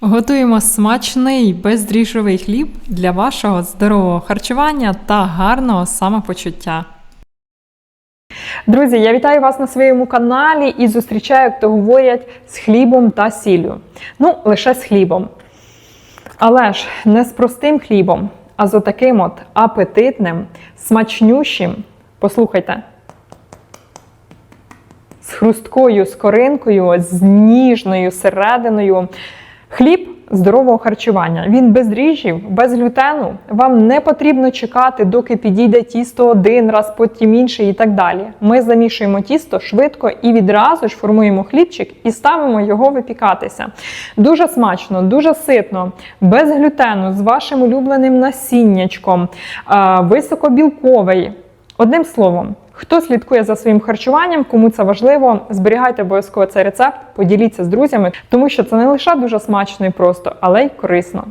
Готуємо смачний бездріжджовий хліб для вашого здорового харчування та гарного самопочуття. Друзі, я вітаю вас на своєму каналі і зустрічаю, як то говорять, з хлібом та сіллю. Ну, лише з хлібом. Але ж не з простим хлібом, а з отаким от апетитним, смачнющим. Послухайте. З хрусткою скоринкою, з ніжною серединою. Хліб здорового харчування. Він без дріжджів, без глютену. Вам не потрібно чекати, доки підійде тісто один раз, потім інший і так далі. Ми замішуємо тісто швидко і відразу ж формуємо хлібчик і ставимо його випікатися. Дуже смачно, дуже ситно, без глютену, з вашим улюбленим насіннячком, високобілковий. Одним словом, хто слідкує за своїм харчуванням, кому це важливо, зберігайте обов'язково цей рецепт, поділіться з друзями, тому що це не лише дуже смачно і просто, але й корисно.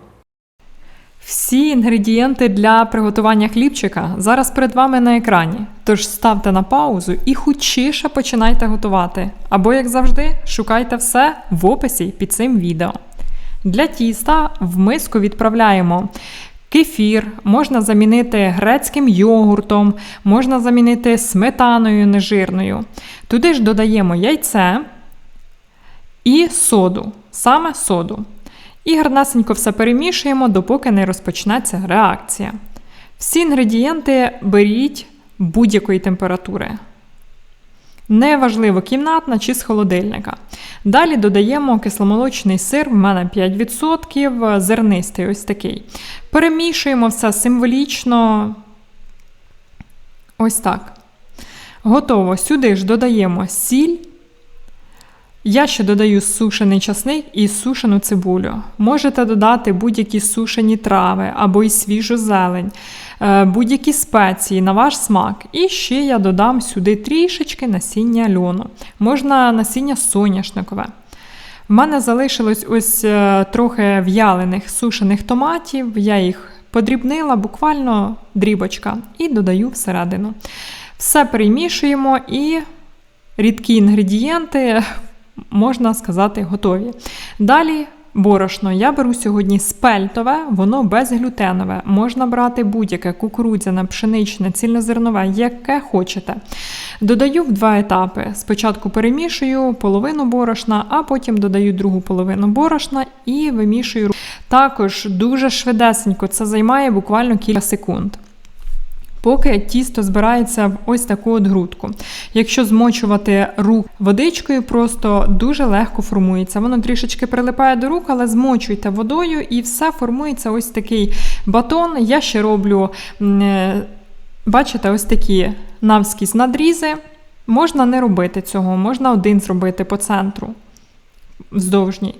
Всі інгредієнти для приготування хлібчика зараз перед вами на екрані. Тож ставте на паузу і хутчіше починайте готувати. Або, як завжди, шукайте все в описі під цим відео. Для тіста в миску відправляємо кефір, можна замінити грецьким йогуртом, можна замінити сметаною нежирною. Туди ж додаємо яйце і соду, саме соду. І гарнесенько все перемішуємо, допоки не розпочнеться реакція. Всі інгредієнти беріть будь-якої температури. Неважливо, кімнатна чи з холодильника. Далі додаємо кисломолочний сир, в мене 5%, зернистий ось такий. Перемішуємо все символічно. Ось так. Готово. Сюди ж додаємо сіль. Я ще додаю сушений часник і сушену цибулю. Можете додати будь-які сушені трави або й свіжу зелень, будь-які спеції на ваш смак. І ще я додам сюди трішечки насіння льону. Можна насіння соняшникове. В мене залишилось ось е, трохи в'ялених сушених томатів. Я їх подрібнила, буквально дрібочка, і додаю всередину. Все перемішуємо і рідкі інгредієнти можна сказати, готові. Далі борошно. Я беру сьогодні спельтове, воно безглютенове. Можна брати будь-яке кукурудзяне, пшеничне, цільнозернове, яке хочете. Додаю в два етапи. Спочатку перемішую половину борошна, а потім додаю другу половину борошна і вимішую. Також дуже швидесенько це займає буквально кілька секунд поки тісто збирається в ось таку от грудку. Якщо змочувати рук водичкою, просто дуже легко формується. Воно трішечки прилипає до рук, але змочуйте водою і все формується ось такий батон. Я ще роблю, е, бачите, ось такі навскізь надрізи. Можна не робити цього, можна один зробити по центру вздовжній.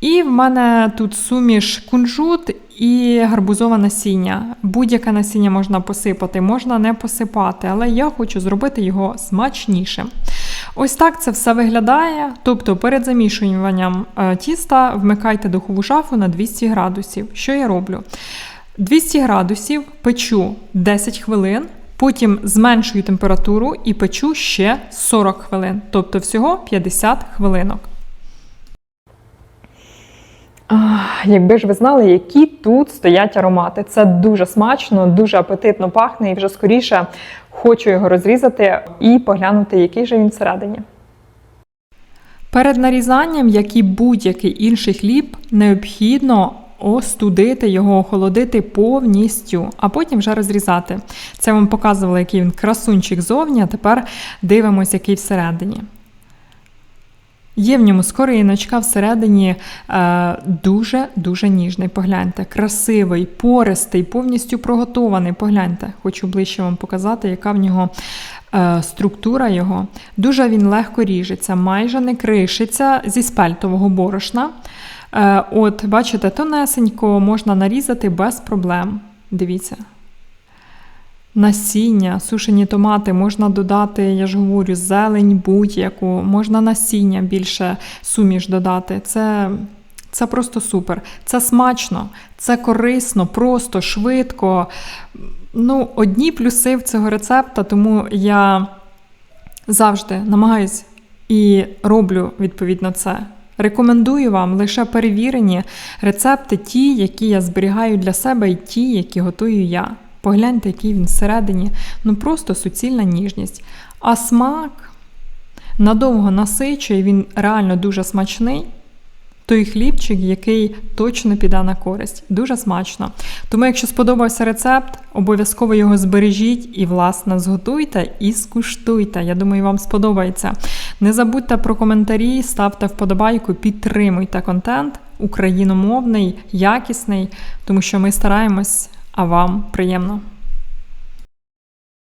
І в мене тут суміш кунжут і гарбузове насіння. Будь-яке насіння можна посипати, можна не посипати, але я хочу зробити його смачнішим. Ось так це все виглядає. Тобто перед замішуванням е, тіста вмикайте духову шафу на 200 градусів. Що я роблю? 200 градусів печу 10 хвилин. Потім зменшую температуру і печу ще 40 хвилин, тобто всього 50 хвилинок. Якби ж ви знали, які тут стоять аромати. Це дуже смачно, дуже апетитно пахне, і вже скоріше хочу його розрізати і поглянути, який же він всередині. Перед нарізанням, як і будь-який інший хліб, необхідно остудити його, охолодити повністю, а потім вже розрізати. Це вам показувало, який він красунчик зовні, а тепер дивимося, який всередині. Є в ньому скориночка всередині дуже-дуже ніжний. Погляньте, красивий, пористий, повністю проготований. Погляньте, хочу ближче вам показати, яка в нього е, структура його. Дуже він легко ріжеться, майже не кришиться зі спельтового борошна. Е, от, бачите, тонесенько можна нарізати без проблем. Дивіться. Насіння, сушені томати можна додати, я ж говорю, зелень будь-яку, можна насіння більше суміш додати. Це це просто супер. Це смачно, це корисно, просто, швидко. Ну, Одні плюси в цього рецепта, тому я завжди намагаюсь і роблю відповідно це Рекомендую вам лише перевірені рецепти, ті, які я зберігаю для себе, і ті, які готую я. Погляньте, який він всередині, ну просто суцільна ніжність. А смак надовго насичує, він реально дуже смачний. Той хлібчик, який точно піде на користь. Дуже смачно. Тому, якщо сподобався рецепт, обов'язково його збережіть і, власне, зготуйте і скуштуйте. Я думаю, вам сподобається. Не забудьте про коментарі, ставте вподобайку, підтримуйте контент україномовний, якісний, тому що ми стараємось, а вам приємно.